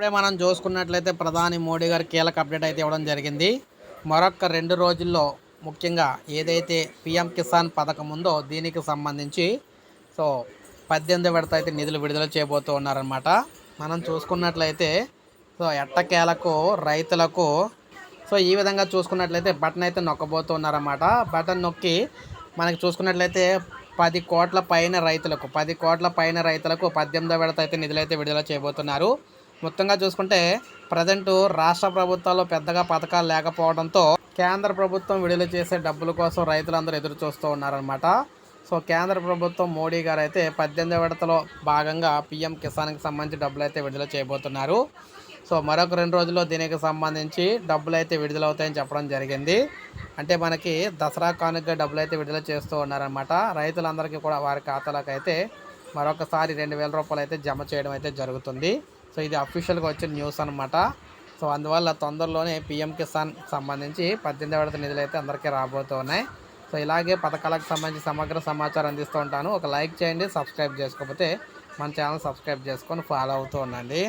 ఇప్పుడే మనం చూసుకున్నట్లయితే ప్రధాని మోడీ గారు కీలక అప్డేట్ అయితే ఇవ్వడం జరిగింది. మరొక రెండు రోజుల్లో ముఖ్యంగా ఏదైతే పిఎం కిసాన్ పథకం ఉందో దీనికి సంబంధించి సో పద్దెనిమిది విడత అయితే నిధులు విడుదల చేయబోతూ ఉన్నారనమాట మనం చూసుకున్నట్లయితే సో ఎట్టకేలకు రైతులకు సో ఈ విధంగా చూసుకున్నట్లయితే బటన్ అయితే నొక్కబోతూ ఉన్నారన్నమాట. బటన్ నొక్కి మనకి చూసుకున్నట్లయితే పది కోట్ల పైన రైతులకు పది కోట్ల పైన రైతులకు పద్దెనిమిదో విడత అయితే నిధులైతే విడుదల చేయబోతున్నారు. మొత్తంగా చూసుకుంటే ప్రజెంట్ రాష్ట్ర ప్రభుత్వాల్లో పెద్దగా పథకాలు లేకపోవడంతో కేంద్ర ప్రభుత్వం విడుదల చేసే డబ్బుల కోసం రైతులందరూ ఎదురు చూస్తూ ఉన్నారనమాట సో కేంద్ర ప్రభుత్వం మోడీ గారు అయితే పద్దెనిమిది విడతలో భాగంగా పీఎం కిసాన్కి సంబంధించి డబ్బులు అయితే విడుదల చేయబోతున్నారు. సో మరొక రెండు రోజుల్లో దీనికి సంబంధించి డబ్బులు అయితే విడుదలవుతాయని చెప్పడం జరిగింది. అంటే మనకి దసరా కానుక డబ్బులు అయితే విడుదల చేస్తూ ఉన్నారనమాట రైతులందరికీ కూడా వారి ఖాతాలకు అయితే మరొకసారి రెండు వేల రూపాయలు అయితే జమ చేయడం అయితే జరుగుతుంది. సో ఇది అఫీషియల్గా వచ్చిన న్యూస్ అనమాట సో అందువల్ల తొందరలోనే పిఎం కిసాన్ సంబంధించి పద్దెనిమిది విడత నిధులు అయితే అందరికీ రాబోతున్నాయి. సో ఇలాగే పథకాలకు సంబంధించి సమగ్ర సమాచారం అందిస్తూ ఉంటాను. ఒక లైక్ చేయండి సబ్స్క్రైబ్ చేసుకోకపోతే మన ఛానల్ సబ్స్క్రైబ్ చేసుకొని ఫాలో అవుతూ ఉండండి.